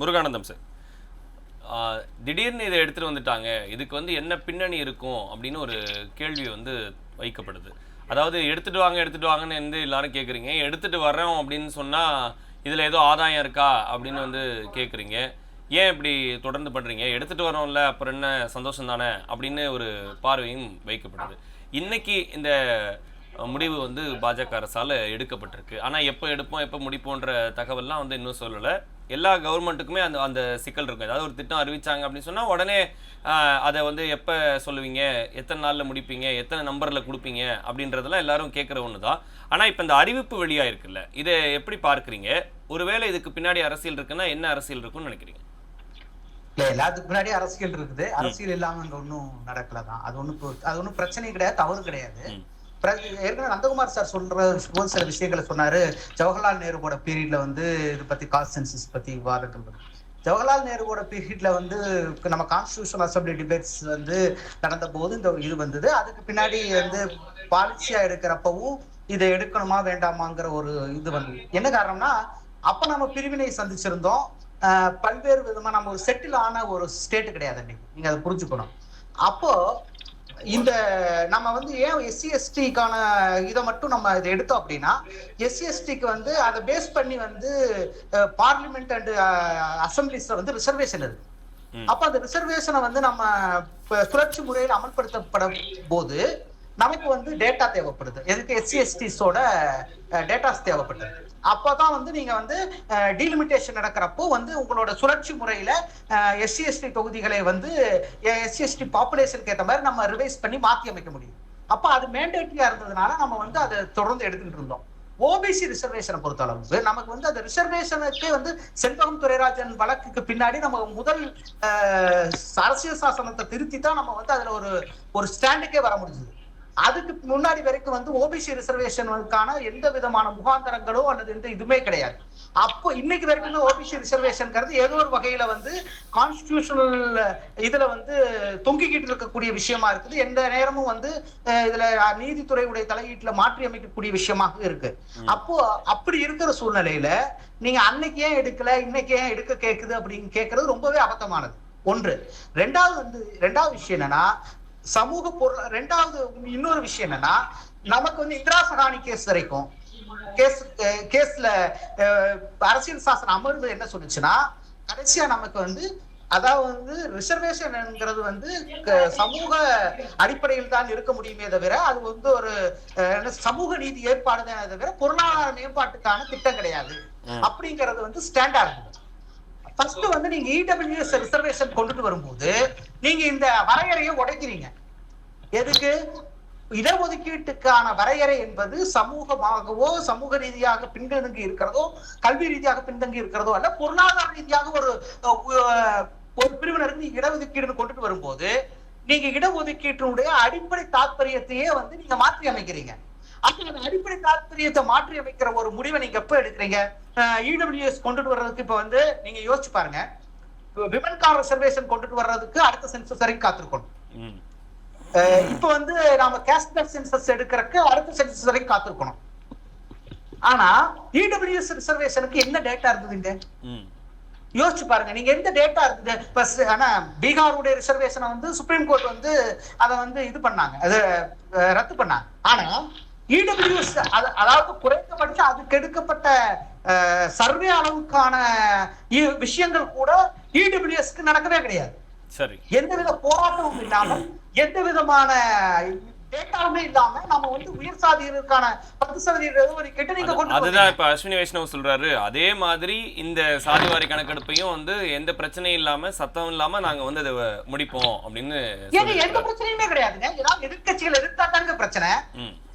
Muruganandam sir. திடீர்னு இதை எடுத்துட்டு வந்துட்டாங்க. இதுக்கு வந்து என்ன பின்னணி இருக்கும் அப்படின்னு ஒரு கேள்வி வந்து வைக்கப்படுது. அதாவது எடுத்துட்டு வாங்க எடுத்துட்டு வாங்கன்னு வந்து எல்லாரும் கேட்குறீங்க எடுத்துட்டு வர்றோம் அப்படின்னு சொன்னால் இதில் ஏதோ ஆதாயம் இருக்கா அப்படின்னு வந்து கேட்குறீங்க ஏன் இப்படி தொடர்ந்து பண்ணுறீங்க எடுத்துட்டு வரோம்ல அப்புறம் என்ன சந்தோஷம் தானே அப்படின்னு ஒரு பார்வையும் வைக்கப்படுது. இன்னைக்கு இந்த முடிவு வந்து பாஜக அரசால் எடுக்கப்பட்டிருக்கு. ஆனால் எப்போ எடுப்போம் எப்போ முடிப்போன்ற தகவல்லாம் வந்து இன்னும் சொல்லலை. எல்லா கவர்மெண்ட்டுக்குமே அந்த அந்த சிக்கல் இருக்கும். ஏதாவது ஒரு திட்டம் அறிவிச்சாங்க அப்படின்னு சொன்னா உடனே அதை வந்து எப்போ சொல்லுவீங்க? எத்தனை நாள்ல முடிப்பீங்க? எத்தனை நம்பர்ல கொடுப்பீங்க? அப்படின்றதெல்லாம் எல்லாரும் கேட்குற ஒன்று தான் ஆனால் இப்போ இந்த அறிவிப்பு வெளியாக இருக்குல்ல இதை எப்படி பார்க்குறீங்க? ஒருவேளை இதுக்கு பின்னாடி அரசியல் இருக்குன்னா என்ன அரசியல் இருக்குன்னு நினைக்கிறீங்க? இல்ல எல்லாத்துக்கு முன்னாடி அரசியல் இருக்குது. அரசியல் இல்லாம அங்க ஒண்ணும் நடக்கல தான். அது ஒண்ணும் அது ஒண்ணும் பிரச்சனை கிடையாது தவறு கிடையாது. ஏற்கனவே நந்தகுமார் சார் சொல்ற போது சில விஷயங்களை சொன்னாரு. ஜவஹர்லால் நேருவோட பீரியட்ல வந்து இது பத்தி காஸ்ட் சென்சஸ் பத்தி விவாதங்கள் ஜவஹர்லால் நேருவோட பீரியட்ல வந்து நம்ம கான்ஸ்டியூஷன் அசம்பிளி டிபேட்ஸ் வந்து நடந்த போது இந்த இது வந்தது. அதுக்கு பின்னாடி வந்து பாலிசியா எடுக்கிறப்பவும் இதை எடுக்கணுமா வேண்டாமாங்கிற ஒரு இது வந்து என்ன காரணம்னா அப்ப நம்ம பிரிவினை சந்திச்சிருந்தோம். பல்வேறு விதமா நம்ம ஒரு செட்டில் ஆன ஒரு ஸ்டேட் கிடையாது அன்னைக்கு. நீங்க அதை புரிஞ்சுக்கணும். அப்போ இந்த நம்ம வந்து ஏன் எஸ்சி எஸ்டிக்கான இதை மட்டும் நம்ம இதை எடுத்தோம் அப்படின்னா எஸ்சி எஸ்டிக்கு வந்து அதை பேஸ் பண்ணி வந்து பார்லிமெண்ட் அண்ட் அசம்பிளிஸ்ல வந்து ரிசர்வேஷன் இருக்கு. அப்ப அந்த ரிசர்வேஷனை வந்து நம்ம சுழற்சி முறையில் அமல்படுத்தப்படும் போது நமக்கு வந்து டேட்டா தேவைப்படுது. எதுக்கு எஸ்சி எஸ்டிஸோட டேட்டாஸ் தேவைப்படுது அப்பதான் வந்து நீங்க வந்து டீலிமிட்டேஷன் நடக்கிறப்போ வந்து உங்களோட சுழற்சி முறையில எஸ்சி எஸ்டி தொகுதிகளை வந்து எஸ்சி எஸ்டி பாப்புலேஷனுக்கு ஏற்ற மாதிரி நம்ம ரிவைஸ் பண்ணி மாற்றி அமைக்க முடியும். அப்ப அது மேண்டேட்டரியா இருந்ததுனால நம்ம வந்து அதை தொடர்ந்து எடுத்துக்கிட்டு இருந்தோம். ஓபிசி ரிசர்வேஷனை பொறுத்த அளவுக்கு நமக்கு வந்து அந்த ரிசர்வேஷனுக்கே வந்து செண்பகம் துரைராஜன் வழக்குக்கு பின்னாடி நம்ம முதல் அரசியல் சாசனத்தை திருத்தி தான் நம்ம வந்து அதுல ஒரு ஒரு ஸ்டாண்டுக்கே வர முடிஞ்சது. அதுக்கு முன்னாடி வரைக்கும் வந்து ஓபிசி ரிசர்வேஷனுக்கான எந்த விதமான முகாந்தரங்களோ அல்லது எந்த இதுவுமே கிடையாது. அப்போ இன்னைக்கு வரைக்கும் ஓபிசி ரிசர்வேஷன்ங்கிறது ஏதோ ஒரு வகையில வந்து கான்ஸ்டிடியூஷனல் இதுல வந்து தொங்கிக்கிட்டு இருக்கக்கூடிய விஷயமா இருக்குது. எந்த நேரமும் வந்து இதுல நீதித்துறையுடைய தலையீட்டுல மாற்றி அமைக்கக்கூடிய விஷயமாக இருக்கு. அப்போ அப்படி இருக்கிற சூழ்நிலையில நீங்க அன்னைக்கு ஏன் எடுக்கல இன்னைக்கு ஏன் எடுக்க கேக்குது அப்படின்னு கேட்கறது ரொம்பவே அபத்தமானது. ஒன்று. ரெண்டாவது வந்து ரெண்டாவது விஷயம் என்னன்னா சமூக பொருள் ரெண்டாவது இன்னொரு விஷயம் என்னன்னா நமக்கு வந்து இந்திரா சகானி கேஸ் வரைக்கும் கேஸ் கேஸ்ல அரசியல் சாசன அமர்வு என்ன சொல்லுச்சுன்னா கடைசியா நமக்கு வந்து அதாவது வந்து ரிசர்வேஷன்ங்கிறது வந்து சமூக அடிப்படையில் தான் இருக்க முடியுமே தவிர அது வந்து ஒரு சமூக நீதி ஏற்பாடு தானே தவிர பொருளாதார மேம்பாட்டுக்கான திட்டம் கிடையாது. அப்படிங்கிறது வந்து ஸ்டாண்டா இருக்குது ஃபர்ஸ்ட் வந்து நீங்க இடபிள்யூஎஸ் ரிசர்வேஷன் கொண்டுட்டு வரும்போது நீங்க இந்த வரையறையை உடைக்கிறீங்க. எதுக்கு? இடஒதுக்கீட்டுக்கான வரையறை என்பது சமூகமாகவோ சமூக ரீதியாக பின்தங்கி இருக்கிறதோ கல்வி ரீதியாக பின்தங்கி இருக்கிறதோ அல்ல பொருளாதார ரீதியாக ஒரு ஒரு பிரிவினருக்கு நீங்க இடஒதுக்கீடுன்னு கொண்டுட்டு வரும்போது நீங்க இடஒதுக்கீட்டினுடைய அடிப்படை தாற்பயத்தையே வந்து நீங்க மாற்றி அமைக்கிறீங்க அப்ப அந்த அடிப்படை தாற்பயத்தை மாற்றி அமைக்கிற ஒரு முடிவை நீங்க எப்ப எடுக்கிறீங்க? இடபிள்யூஎஸ் கொண்டுட்டு வர்றதுக்கு இப்ப வந்து நீங்க யோசிச்சு பாருங்க. விமன் கார் ரிசர்வேஷன் கொண்டுட்டு வர்றதுக்கு அடுத்த சென்சஸ் வரைக்கும் காத்திருக்கணும். இப்ப வந்து நாம கேஷ்பேக் சென்சஸ் எடுக்கிறதுக்கு அடுத்த சென்சஸ் வரைக்கும் காத்திருக்கணும். ஆனா இடபிள்யூஎஸ் ரிசர்வேஷனுக்கு என்ன டேட்டா இருந்ததுங்க? யோசிச்சு பாருங்க. நீங்க எந்த டேட்டா இருக்குது இப்ப ஸ்- ஆனா பீகாருடைய ரிசர்வேஷனை வந்து சுப்ரீம் கோர்ட் வந்து அதை வந்து இது பண்ணாங்க. அது ரத்து பண்ணாங்க. ஆனா இடபிள்யூஎஸ் அதாவது குறைந்தபட்சம் அதுக்கு எடுக்கப்பட்ட சர்வே அளவுக்கான விஷயங்கள் கூட இடபிள்யூஎஸ்க்கு நடக்கவே கிடையாது. சரி. எந்தவித போராட்டமும் இல்லாம எந்த விதமான டேட்டாவுமே இல்லாம நம்ம வந்து உயர் சாதியினருக்கான பத்து சதவீத ஒதுக்கீட்டு நீங்க கொண்டு அதுதான். இப்ப அஸ்வினி வைஷ்ணவ் சொல்றாரு. அதே மாதிரி இந்த சாதிவாரி கணக்கெடுப்பையும் வந்து எந்த பிரச்சனையும் இல்லாம சத்தம் இல்லாம நாங்க வந்து அதை முடிப்போம் அப்படின்னு எந்த. பிரச்சனையுமே கிடையாதுங்க. ஏதாவது எதிர்க்கட்சிகள் எதிர்த்தா தாங்க பிரச்சனை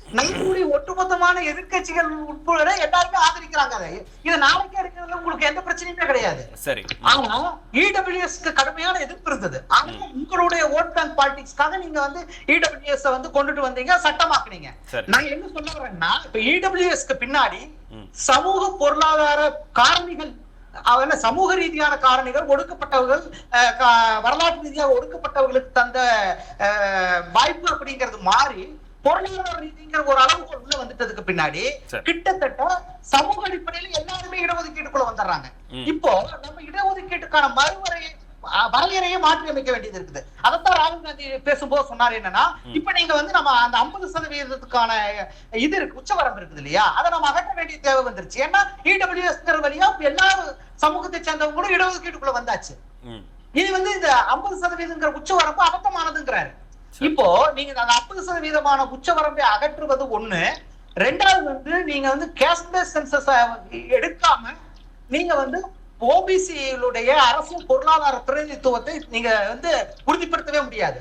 ம் நம்மளுடைய ஒட்டுமொத்தமான எதிர்க்கட்சிகள் உட்பட எல்லாருமே ஆதரிக்கிறாங்க அதை. இதை நாளைக்கே எடுக்கிறதுல உங்களுக்கு எந்த பிரச்சனையுமே கிடையாது. சரி. ஆனா இடபிள்யூஎஸ்க்கு கடுமையான எதிர்ப்பு இருந்தது. ஆனா உங்களுடைய ஓட் பேங்க் பாலிடிக்ஸ்க்காக நீங்க வந்து இடபிள்யூஎஸ் வந்து கொண்டுட்டு வந்தீங்க சட்டமாக்குனீங்க. நான் என்ன சொல்ல வரேன்னா இப்ப இடபிள்யூஎஸ்க்கு பின்னாடி ம். சமூக பொருளாதார காரணிகள் அவன சமூக ரீதியான காரணிகள் ஒடுக்கப்பட்டவர்கள் வரலாற்று ரீதியாக ஒடுக்கப்பட்டவர்களுக்கு தந்த வாய்ப்பு அப்படிங்கிறது மாறி பொருளாதார ரீதிங்கிற ஒரு அளவுக்கு உள்ள வந்துட்டதுக்கு பின்னாடி. கிட்டத்தட்ட சமூக அடிப்படையில எல்லாருமே இடஒதுக்கீட்டுக்குள்ள வந்துடுறாங்க. இப்போ நம்ம இடஒதுக்கீட்டுக்கான மறுவரையை வரையறையை மாற்றி அமைக்க வேண்டியது இருக்குது. அதைத்தான் ராகுல் காந்தி பேசும்போது சொன்னாரு என்னன்னா இப்ப நீங்க வந்து நம்ம அந்த ஐம்பது சதவீதத்துக்கான இது இருக்கு உச்சவரம்பு இருக்குது இல்லையா? அதை நம்ம அகற்ற வேண்டிய தேவை வந்துருச்சு. ஏன்னா இடபிள்யூஎஸ் வழியா எல்லா சமூகத்தை சேர்ந்தவங்களும் இடஒதுக்கீட்டுக்குள்ள வந்தாச்சு. இது வந்து இந்த ஐம்பது சதவீதங்கிற உச்சவரம்பு அபத்தமானதுங்கிறாரு. இப்போ நீங்க அந்த ஐம்பது சதவீதமான உச்சவரம்பை அகற்றுவது ஒண்ணு. ரெண்டாவது வந்து நீங்க வந்து கேஷ்லெஸ் சென்சஸ் எடுக்காம நீங்க வந்து ஓபிசிகளுடைய அரசியல் பொருளாதார பிரதிநிதித்துவத்தை நீங்க வந்து உறுதிப்படுத்தவே முடியாது.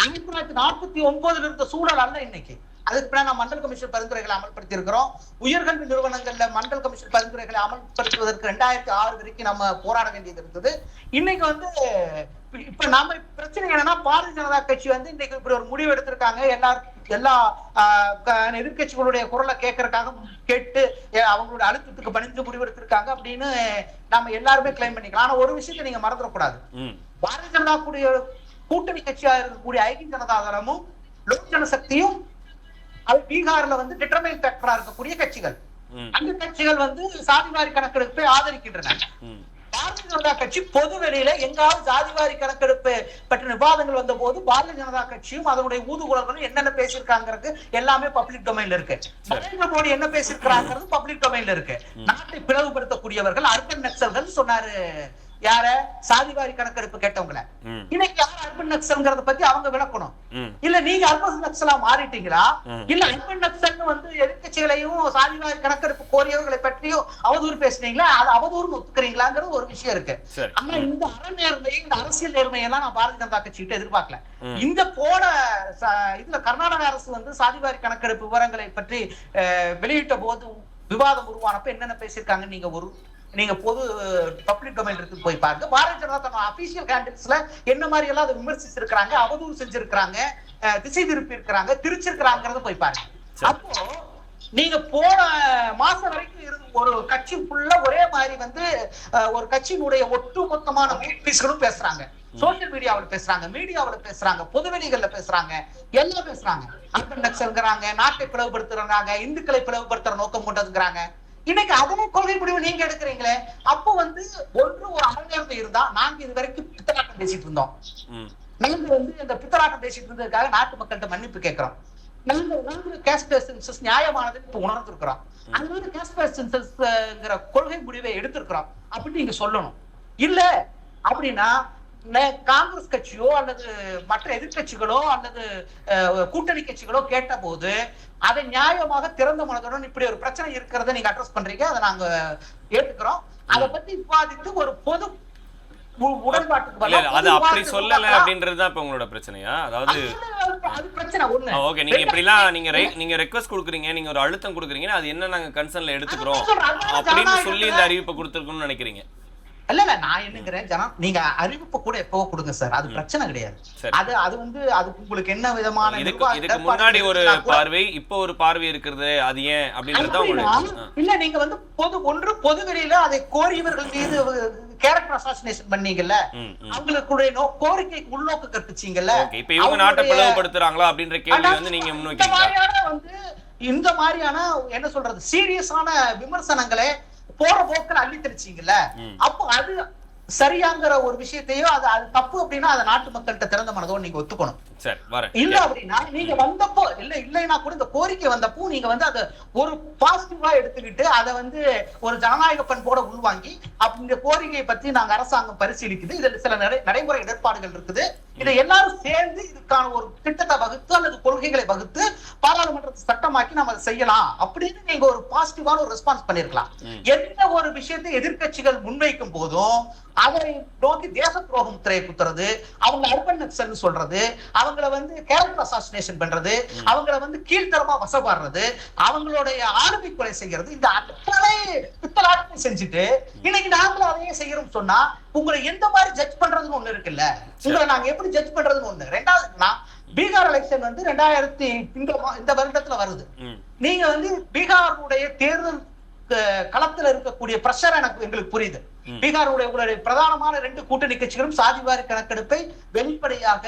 ஆயிரத்தி தொள்ளாயிரத்தி நாற்பத்தி ஒன்பதுல இருந்த சூழல் அல்ல இன்னைக்கு. அதுக்கு பின்னாடி நம்ம மண்டல் கமிஷன் பரிந்துரைகளை அமல்படுத்தி இருக்கிறோம் உயர்கல்வி நிறுவனங்கள்ல மண்டல் கமிஷன் பரிந்துரைகளை அமல்படுத்துவதற்கு ரெண்டாயிரத்தி ஆறு வரைக்கும் நம்ம போராட வேண்டியது இருந்தது. இன்னைக்கு வந்து இப்ப- நாம பிரச்சனை என்னன்னா பாரதிய ஜனதா கட்சி வந்து இன்னைக்கு இப்படி ஒரு முடிவு எடுத்திருக்காங்க. எல்லா எல்லா எதிர்க்கட்சிகளுடைய குரலை கேட்கறதுக்காக கேட்டு அவங்களுடைய அழுத்தத்துக்கு பணிந்து முடிவு எடுத்திருக்காங்க அப்படின்னு நாம எல்லாருமே கிளைம் பண்ணிக்கலாம். ஆனா ஒரு விஷயத்தை நீங்க மறந்துடக்கூடாது. பாரதிய ஜனதா கூடிய கூட்டணி கட்சியா இருக்கக்கூடிய ஐக்கிய ஜனதா தளமும் லோக் ஜனசக்தியும் அது பீகார்ல வந்து டிட்டர்மைன் ஃபேக்டரா இருக்கக்கூடிய கட்சிகள். அந்த கட்சிகள் வந்து சாதிவாரி கணக்கெடுப்பை ஆதரிக்கின்றன. பாரதிய ஜனதா கட்சி? பொது வெளியில எங்காவது ஜாதிவாரி கணக்கெடுப்பு பற்றின விவாதங்கள் வந்த போது பாரதிய ஜனதா கட்சியும் அதனுடைய ஊதுகுழல்களும் என்னென்ன பேசியிருக்காங்கிறது எல்லாமே பப்ளிக் டொமைன்ல இருக்கு. நரேந்திர மோடி என்ன பேசியிருக்கிறாங்கிறது பப்ளிக் டொமைன்ல இருக்கு. நாட்டை பிளவுபடுத்தக்கூடியவர்கள் அர்பன் நக்சல்கள் சொன்னாரு யார? சாதிவாரி கணக்கெடுப்பு கேட்டவங்கள. இன்னைக்கு யார் அர்பன் நக்சல்ங்கிறத பத்தி அவங்க விளக்கணும். இல்ல நீங்க அர்பன் நக்சலா மாறிட்டீங்களா. இல்ல அர்பன் நக்சல்னு வந்து எதிர்க்கட்சிகளையும் சாதிவாரி கணக்கெடுப்பு கோரியவர்களை பற்றியும் அவதூறு பேசுனீங்களா? அது அவதூறுன்னு ஒத்துக்கிறீங்களாங்கிறது ஒரு விஷயம் இருக்கு. ஆனா இந்த அற நேர்மை இந்த அரசியல் நேர்மை எல்லாம் நான் பாரதிய ஜனதா கட்சி கிட்ட எதிர்பார்க்கல. இந்த போன ச- இதுல கர்நாடக அரசு வந்து சாதிவாரி கணக்கெடுப்பு விவரங்களை பற்றி வெளியிட்ட போது விவாதம் உருவானப்ப என்னென்ன பேசியிருக்காங்கன்னு நீங்க ஒரு நீங்க பொது பப்ளிக் டொமைன் இருக்கு போய் பாருங்க. பாரதிய ஜனதா தன்னோட அபிஷியல் கேண்டிடேட்ஸ்ல என்ன மாதிரி எல்லாம் அதை விமர்சிச்சிருக்காங்க அவதூறு செஞ்சிருக்காங்க அஹ், திசை திருப்பி இருக்கிறாங்க திருச்சிருக்கிறாங்கிறத போய் பாருங்க. அப்போ நீங்க போன மாசம் வரைக்கும் ஒரு கட்சி ஃபுல்லா ஒரே மாதிரி வந்து ஒரு கட்சியினுடைய ஒட்டுமொத்தமான பீஸ்களும் பேசுறாங்க. சோசியல் மீடியாவுல பேசுறாங்க மீடியாவுல பேசுறாங்க பொதுவெளிகள்ல பேசுறாங்க எல்லாம் பேசுறாங்க. அர்பன் நக்சல்ங்கிறாங்க நாட்டை பிளவுபடுத்துறாங்க இந்துக்களை பிளவுபடுத்துற நோக்கம் கொண்டதுங்கிறாங்க. இன்னைக்கு அதே கொள்கை முடிவு நீங்க எடுக்கிறீங்களே. அப்போ வந்து ஒன்று ஒரு அறநேர்மை இருந்தா நாங்க இது வரைக்கும் பித்தலாட்டம் பேசிட்டு இருந்தோம். நாங்க வந்து இந்த பித்தலாட்டம் பேசிட்டு இருந்ததுக்காக நாட்டு மக்கள்கிட்ட மன்னிப்பு கேட்கிறோம். நாங்க நாங்க கேஸ்ட் சென்சஸ் நியாயமானதுன்னு இப்ப உணர்ந்திருக்கிறோம். அதனால கேஸ்ட் சென்சஸ்ங்கிற கொள்கை முடிவை எடுத்திருக்கிறோம். அப்படின்னு நீங்க சொல்லணும். இல்ல அப்படின்னா காங்கிரஸ் கட்சியோ அல்லது மற்ற எதிர்க்கட்சிகளோ அல்லது கூட்டணி கட்சிகளோ கேட்ட போது அதை நியாயமாக திறந்த மனதுடன் இப்படி ஒரு பிரச்சனை இருக்கிறத நீங்க அட்ரஸ் பண்றீங்க அதை நாங்க ஏத்துக்கிறோம். அதை பத்தி விவாதித்து ஒரு பொது உடன்பாட்டுக்கு அது அப்படி சொல்லல. அப்படின்றது தான் இப்ப உங்களோட பிரச்சனையா? அதாவது ஓகே நீங்க இப்படிலாம் நீங்க நீங்க ரெக்வஸ்ட் கொடுக்குறீங்க நீங்க ஒரு அழுத்தம் கொடுக்குறீங்கன்னா அது என்ன நாங்க கன்சர்ன்ல எடுத்துக்கிறோம் அப்படின்னு சொல்லி இந்த அறிவிப்பை கொடுத்துருக்கணும்னு நினைக்கிறீங்க. இல்ல இல்ல நான் என்னங்கிறேன். ஜனம் நீங்க அறிவிப்பு கூட எப்பவோ கொடுங்க சார். அது பிரச்சனை கிடையாது. அது அது வந்து அது உங்களுக்கு என்ன விதமான இதுக்கு முன்னாடி ஒரு பார்வை இப்போ ஒரு பார்வை இருக்கிறது அது ஏன் அப்படின்றது இல்ல நீங்க வந்து பொது ஒன்று பொது வெளியில அதை கோரியவர்கள் மீது கேரக்டர் அசாசினேஷன் பண்ணீங்கல்ல நோ- கோரிக்கைக்கு உள்நோக்கு கற்பிச்சீங்கல்ல இப்போ இவங்க நாட்டை பிளவுபடுத்துறாங்களா அப்படின்ற கேள்வி வந்து நீங்க மாதிரியான வந்து இந்த மாதிரியான என்ன சொல்றது சீரியஸான விமர்சனங்களை போற போக்கில் அள்ளி தெளிச்சீங்கல்ல. அப்போ அது சரியாங்கிற ஒரு விஷயத்தையோ அது அது தப்பு அப்படின்னா அதை நாட்டு மக்கள்கிட்ட திறந்த மனதோடு நீங்க ஒத்துக்கணும். இல்ல அப்படின்னா நீங்க வந்தப்போ இல்ல இல்லைன்னா கூட இந்த கோரிக்கை வந்தப்போ நீங்க வந்து அதை ஒரு பாசிட்டிவா எடுத்துக்கிட்டு அதை வந்து ஒரு ஜனநாயக பண்போட உள்வாங்கி அப்ப இந்த கோரிக்கையை பத்தி நாங்க அரசாங்கம் பரிசீலிக்குது. இதுல சில நடை நடைமுறை இடர்பாடுகள் இருக்குது. இதை எல்லாரும் சேர்ந்து இதுக்கான ஒரு திட்டத்தை வகுத்து அல்லது கொள்கைகளை வகுத்து பாராளுமன்றத்தை சட்டமாக்கி நம்ம அதை செய்யலாம் அப்படின்னு நீங்க ஒரு பாசிட்டிவான ஒரு ரெஸ்பான்ஸ் பண்ணிருக்கலாம். எந்த ஒரு விஷயத்தை எதிர்க்கட்சிகள் முன்வைக்கும் போதும் அதை நோக்கி தேச துரோகம் முத்திரையை குத்துறது அவங்க அர்பன் நக்சல்னு சொல்றது அவங்கள வந்து கேரக்டர் அசாசினேஷன் பண்றது அவங்கள வந்து கீழ்த்தரமா வசப்பாடுறது அவங்களுடைய ஆளுமை கொலை செய்யறது இந்த அத்தனை பித்தலாட்டத்தை செஞ்சுட்டு இன்னைக்கு நாங்களும் அதையே செய்யறோம் சொன்னா உங்களை எந்த மாதிரி ஜட்ஜ் பண்றதுன்னு ஒண்ணு இருக்குல்ல? உங்களை நாங்க எப்படி ஜட்ஜ் பண்றதுன்னு ஒண்ணு. ரெண்டாவதுன்னா பீகார் எலெக்ஷன் வந்து ரெண்டாயிரத்தி இந்த இந்த வருடத்துல வருது. நீங்க வந்து பீகாருடைய தேர்தல் களத்துல இருக்கக்கூடிய பிரஷர் எனக்கு எங்களுக்கு புரியுது. பீகாருடைய உங்களுடைய பிரதானமான ரெண்டு கூட்டணி கட்சிகளும் சாதிவாரி கணக்கெடுப்பை வெளிப்படையாக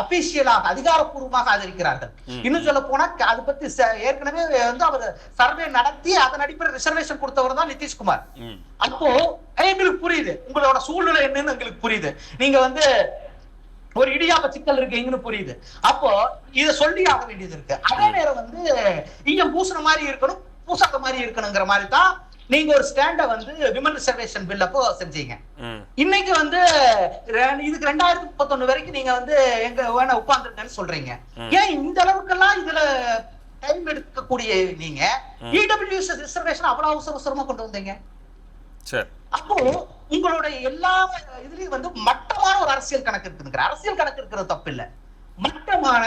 அபிஷியலாக அதிகாரப்பூர்வமாக ஆதரிக்கிறார்கள். இன்னும் சொல்ல போனா அது பத்தி ஏற்கனவே வந்து அவர் சர்வே நடத்தி அதன் அடிப்படையில் ரிசர்வேஷன் கொடுத்தவர் தான் நிதிஷ்குமார். அப்போ எங்களுக்கு புரியுது. உங்களோட சூழ்நிலை என்னன்னு எங்களுக்கு புரியுது. நீங்க வந்து ஒரு இடியாப்ப சிக்கல் இருக்கீங்கன்னு புரியுது. அப்போ இத சொல்லி ஆக வேண்டியது இருக்கு. அதே நேரம் வந்து இங்க பூசுன மாதிரி இருக்கணும் பூசாத மாதிரி இருக்கணுங்கிற மாதிரி தான் நீங்க ஒரு ஸ்டாண்ட வந்து விமன் ரிசர்வேஷன் பில் அப்போ செஞ்சீங்க. இன்னைக்கு வந்து இதுக்கு ரெண்டாயிரத்தி முப்பத்தொன்னு வரைக்கும் நீங்க வந்து எங்க வேணா உட்கார்ந்துருக்கேன்னு சொல்றீங்க. ஏன் இந்த அளவுக்கெல்லாம் இதுல டைம் எடுக்கக்கூடிய நீங்க? இடபிள்யூஎஸ் ரிசர்வேஷன் அவ்வளவு அவசர அவசரமா கொண்டு வந்தீங்க. அப்போ உங்களுடைய எல்லா இதுலயும் வந்து மட்டமான ஒரு அரசியல் கணக்கு இருக்குதுங்கிற அரசியல் கணக்கு இருக்கிறது தப்பு இல்ல மட்டமான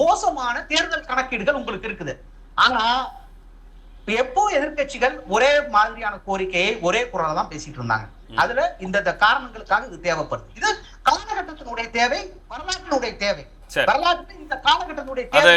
மோசமான தேர்தல் கணக்கீடுகள் உங்களுக்கு இருக்குது. ஆனா எப்போ எதிர்க்கட்சிகள் ஒரே மாதிரியான கோரிக்கையை ஒரே குரலை தான் பேசிட்டு இருந்தாங்க. அதுல இந்த காரணங்களுக்காக இது தேவைப்படுது. இது காலகட்டத்தினுடைய தேவை வரலாற்றினுடைய தேவை. வரலாற்று இந்த காலகட்டத்தினுடைய தேவை.